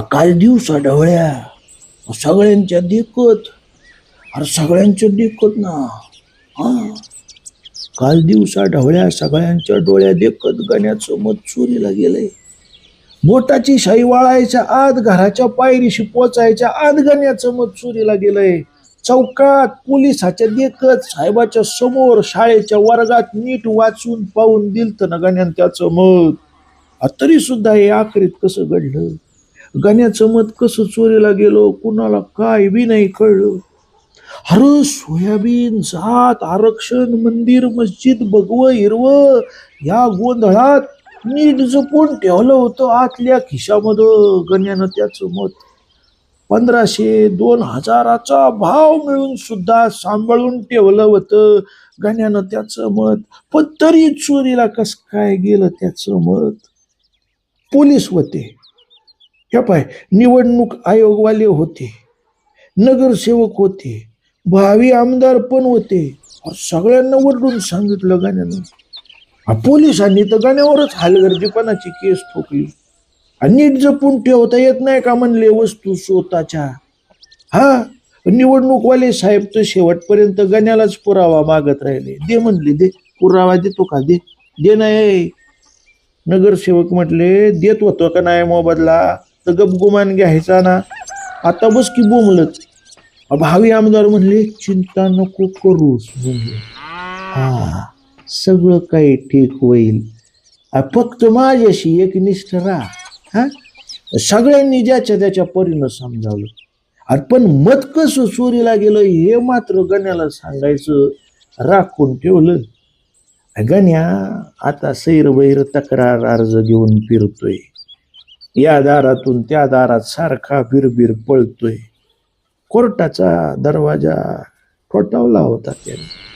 काल दिवसा ढवळ्या. सगळ्यांच्या देखत अरे सगळ्यांच्या देखत ना. हा? काल दिवसा ढवळ्या सगळ्यांच्या डोळ्या देखत गण्याचं मत चोरीला गेलंय. बोटाची शाई वाळायच्या आत घराच्या पायरीशी पोचायच्या आत गण्याचं मत चोरीला गेलंय. चौकात पोलिसाच्या देखत साहेबाच्या समोर शाळेच्या वर्गात नीट वाचून पाहून दिलत ना गण्यान त्याचं मत. तरी सुद्धा हे आखरीत कसं घडलं? गण्याचं मत कसं चोरीला गेलो कुणाला काय बी नाही कळलं. अरे सोयाबीन जात आरक्षण मंदिर मस्जिद भगव हिरवं या गोंधळात नीट जपून ठेवलं होतं आतल्या खिशामध्ये गण्यानं त्याचं मत. पंधराशे दोन हजाराचा भाव मिळून सुद्धा सांभाळून ठेवलं होतं गण्यानं त्याचं मत. पण तरी चोरीला कस काय गेलं त्याचं मत? पोलीस होते. हे पाय निवडणूक आयोगवाले होते नगरसेवक होते भावी आमदार पण होते. सगळ्यांना वरडून सांगितलं गाण्यानं. पोलिसांनी तर गाण्यावरच हालगर्जीपणाची केस ठोकली. आणि नीट जपून ठेवता येत नाही का म्हणले वस्तू स्वतःच्या? हा निवडणूकवाले साहेब तर शेवटपर्यंत गण्यालाच पुरावा मागत राहिले. दे म्हणले दे. पुरावा देतो का? दे. दे नाही. नगरसेवक म्हटले देत होतो का नाही मोबदला? तर गपगुमान घ्यायचा ना. आता बस की बोमलत भावी आमदार म्हणले चिंता नको करूस हा सगळं काही ठीक होईल. फक्त माझ्याशी एक निष्ठ राहा. हा? सगळ्यांनी ज्याच्या त्याच्या परीनं समजावलं. अरे पण मत कसं चोरीला गेलं हे मात्र गण्याला सांगायचं राखून ठेवलं. गण्या आता सैरवैर तक्रार अर्ज घेऊन फिरतोय. या दारातून त्या दारात सारखा बिरबिर पळतोय. कोर्टाचा दरवाजा ठोठावला होता त्याने.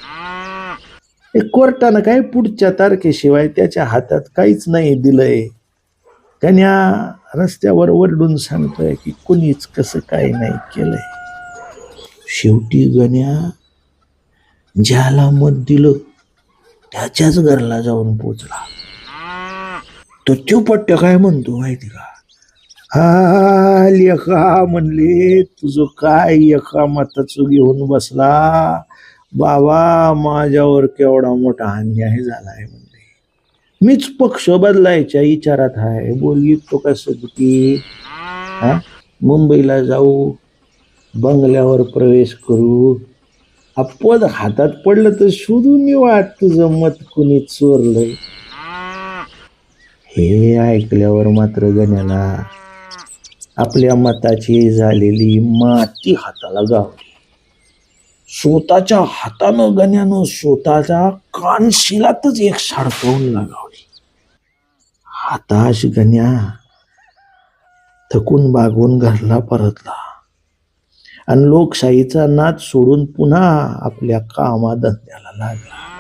कोर्टानं काय पुढच्या तारखेशिवाय त्याच्या हातात काहीच नाही दिलंय. कन्या रस्त्यावर वरडून सांगतोय की कुणीच कसं काय नाही केलंय. शेवटी गण्या ज्याला मत दिलं त्याच्याच घरला जाऊन पोचला. तो त्यो काय म्हणतो माहिती का? हा लेखा म्हणले तुझं काय एका माताचं घेऊन बसला? बाबा माझ्यावर केवढा मोठा अन्याय झालाय म्हणले. मीच पक्ष बदलायच्या विचारात आहे. बोलली तो कसं की हा? मुंबईला जाऊ बंगल्यावर प्रवेश करू. हा पद हातात पडलं तर शोधून निवाट तुझं मत कुणी चोरलंय. हे ऐकल्यावर मात्र गण्याला आपल्या मताची झालेली माती हाताला गावली स्वतःच्या हातानं गण्यानं स्वतःच्या कानशिलातच एक साडकवून लगावली हाताश गण्या थकून बागून घरला परतला. आणि लोकशाहीचा नाद सोडून पुन्हा आपल्या कामाधंद्याला लागला.